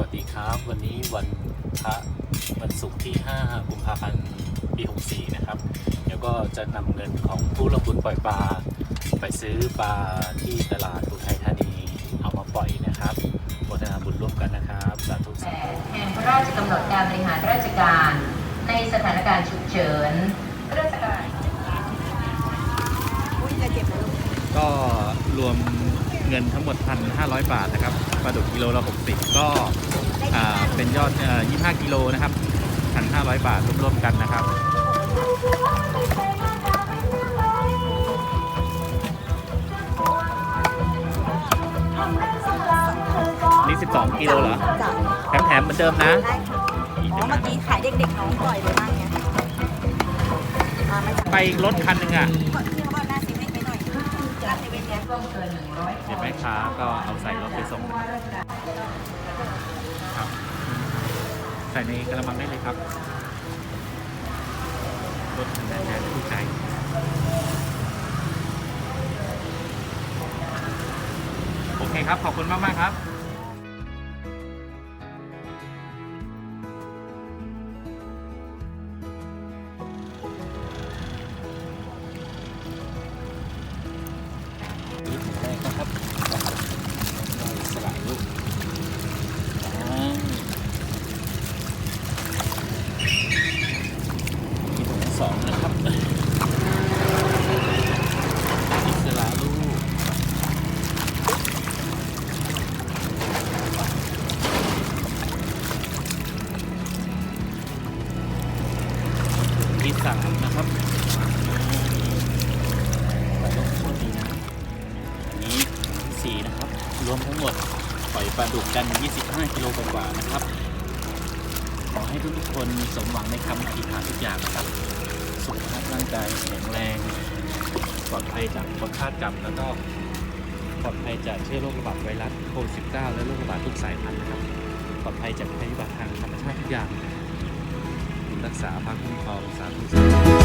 วัสดีครับ วันนี้วันพระวันศุกร์ที่ 5 กุมภาพันธ์ ปี 64 นะครับ เดี๋ยวก็จะนำเงินของผู้ลงทุนปล่อยปลา ไปซื้อปลาที่ตลาดอุทัยธานีเอามาปล่อยนะครับโมทนาบุญร่วมกันนะครับสาธุสาธุแห่งพระราชกำหนดการบริหารราชการในสถานการณ์ฉุกเฉินพุทธศักราชก็รวม เงินทั้งหมด 1,500 บาทนะครับปลาดุกกิโลละ 60 ก็อ่าเป็นยอดเอ่อ25 กิโลนะครับ 1,500 บาทรวมๆกันนะครับนี่ 12 กิโลเหรอจ้ะแถมๆเหมือนเดิมนะได้ค่ะอ๋อเมื่อกี้ขายเด็กๆน้องปล่อยเลยบ้างเนี่ยอ่ามันจะไปรถคันหนึ่งอะ เซเว่นเนี่ยร่วมเกิน100เห็นไหมค้าก็เอาใส่รถไปส่งครับ ใส่ในกระมังได้เลยครับ รถคันานแทนผู้ใจโอเคครับ ขอบคุณมากมากๆครับ สามนะครับไปต้องโทษดีนะอันนี้สี่นะครับ รวมทั้งหมดปล่อยปลาดุกกัน 25 กิโลกว่าๆนะครับ ขอให้ทุกๆคนสมหวังในคำอธิษฐานทุกอย่างนะครับ สุขภาพร่างกายแข็งแรงปลอดภัยจากคนคาดกรรมแล้วก็ปลอดภัยจากเชื้อโรคระบาดไวรัสโควิด -19 และโรคระบาดทุกสายพันธุ์นะครับ ปลอดภัยจากภัยพิบัติทางธรรมชาติทุกอย่าง รักษาพระคุ้มครองสาธุ